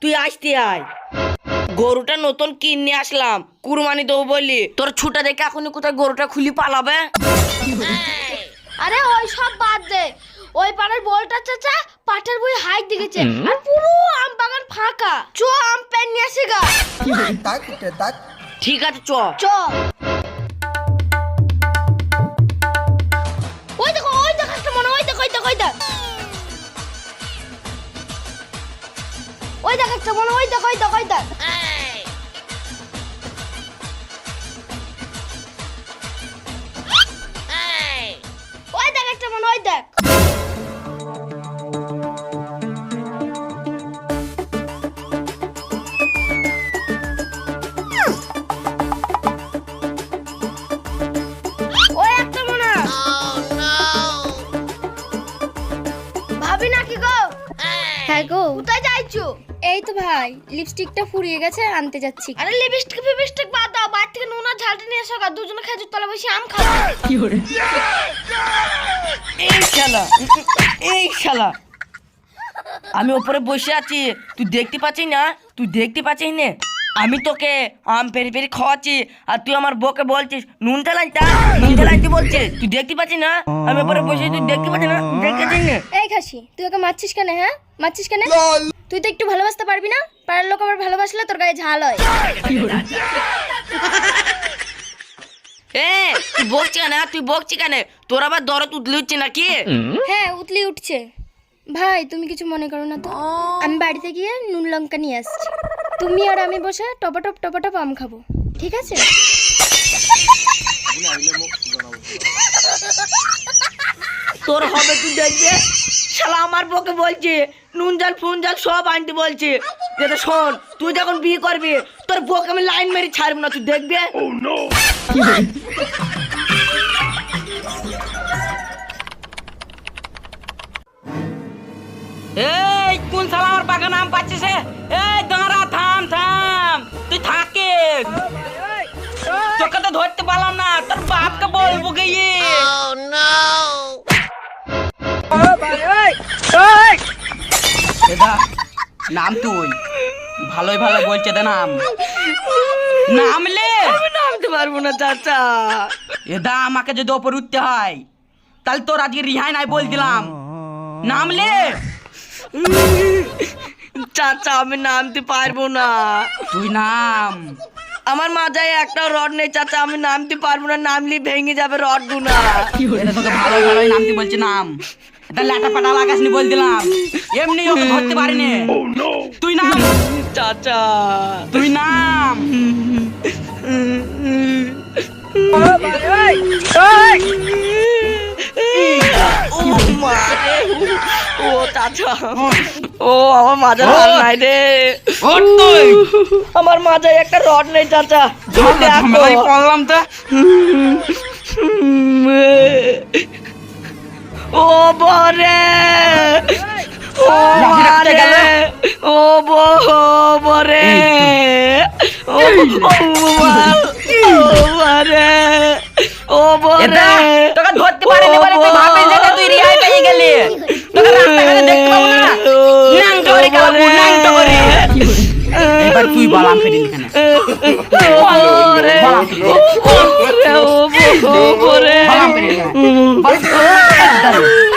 তুই আসতে আয়। গরুটা নতুন কিনে আসলাম কুরবানি দেবো বললি। তোর ছুটা দেখে এখনই কোথায় গরুটা খুলি পালাবে? আরে ওই সব বাদ দে। ওই পাড়ার বলটা চাচা পাটের বই হাইট দিকেছে আর পুরো আম বাগান ফাঁকা। চ আম পেন নিয়ে আসি গা। ঠিক আছে চ। চ। ওই দেখ একটা মনে ওই দেখো ওই দেখো ওই দেখ ওই দেখ একটা মনে ওই দেখ ওই হ্যাঁ গো। কোথায় যাইছো? এই তো ভাই লিপস্টিকটা ফুরিয়ে গেছে আনতে যাচ্ছি। আরে লিপস্টিক ফিপস্টিক বাদ দাও বাইরে থেকে নোনা ঝালটা নিয়ে এসো গা দুজনে খেজুর তলা বসে আম খাব। এই শালা এই শালা। আমি ওপরে বসে আছি তুই দেখতে পাচ্ছিস না? তুই দেখতে পাচ্ছিস না? আমি তোকে আম পেরি পেরি খাওয়াচ্ছি আর তুই আমার বউকে বলছিস নুন চালাইতা নুন চালাইতে বলছিস তুই দেখতে পাচ্ছিস না? আমি ওপরে বসে তুই দেখতে পাচ্ছিস না? দেখেছিস না? খাসি তুই ওকে মারছিস কেন হ্যাঁ? মারছিস কেন? তুই তো একটু ভালোবাসতে পারবি না? পাড়ার লোক আবার ভালোবাসলে তোর গায়ে ঝাল হয়। এ তুই বকছি কেন তুই বকছি কেন? তোর আবার দরদ উতলে উঠছে নাকি? হ্যাঁ উতলি উঠছে। ভাই তুমি কিছু মনে করো না তো? আমি বাড়িতে গিয়ে নুন লঙ্কা নিয়ে আসছি। তুমি আর আমি বসে টপাটপ টপাটপ আম খাব। ঠিক আছে? তোর হবে তুই দেখবে? শালা আমার বউকে বলছে নুন জাল ফুন জাল সব আনতে বলছে। যেটা শোন তুই যখন বিয়ে করবি তোর বউকে আমি লাইন মেরে ছাড়বো না তুই দেখবে? এই কোন শালা আমার বাগান আম পাচ্ছিস? এই দাঁড়া থাম থাম। তুই থাকে তোকে তো ধরতে পারলাম না তোর বাপকে বলব গিয়ে। নাম তুই। ভালোই ভালো বলছে দে নাম। নামলে আমি নামতে পারব না চাচা। এদা আমাকে যদি ওপর উঠতে হয় তাহলে তোর আজকে রিহাই নাই বল দিলাম। নামলে চাচা আমি নামতে পারব না। তুই নাম। আমার মাথায় একটা রড নেই চাচা আমি নামতে পারব না। নামলি ভেঙে যাবে রড গুনা। এটা তোকে ভালোই ভালোই নামতে বলছে নাম। এটা ল্যাটা পাটা লাগাসনি বল দিলাম। এমনি ওকে ধরতে পারিনি। তুই নাম? চাচা। তুই নাম? ও চাচা। ও আমার রড নাই রে। আমার একটা রড নেই চাচা। পড়লাম তো। ও বরে! ও? মারে! ও বো বরে! ও মা- ও বরে! তোকে ধরতে পারিনি বলে তুই ভাবিস যে তুই রিহাই পেয়ে গেলি। তোকে রাস্তাঘাটে দেখতে পাবো না। ন্যাংটো করে কালাবো ন্যাংটো করে। এবার তুই বালাম ফেরিলি কেন? ওরে বালাম ফেরিলি ও দাঁড়াও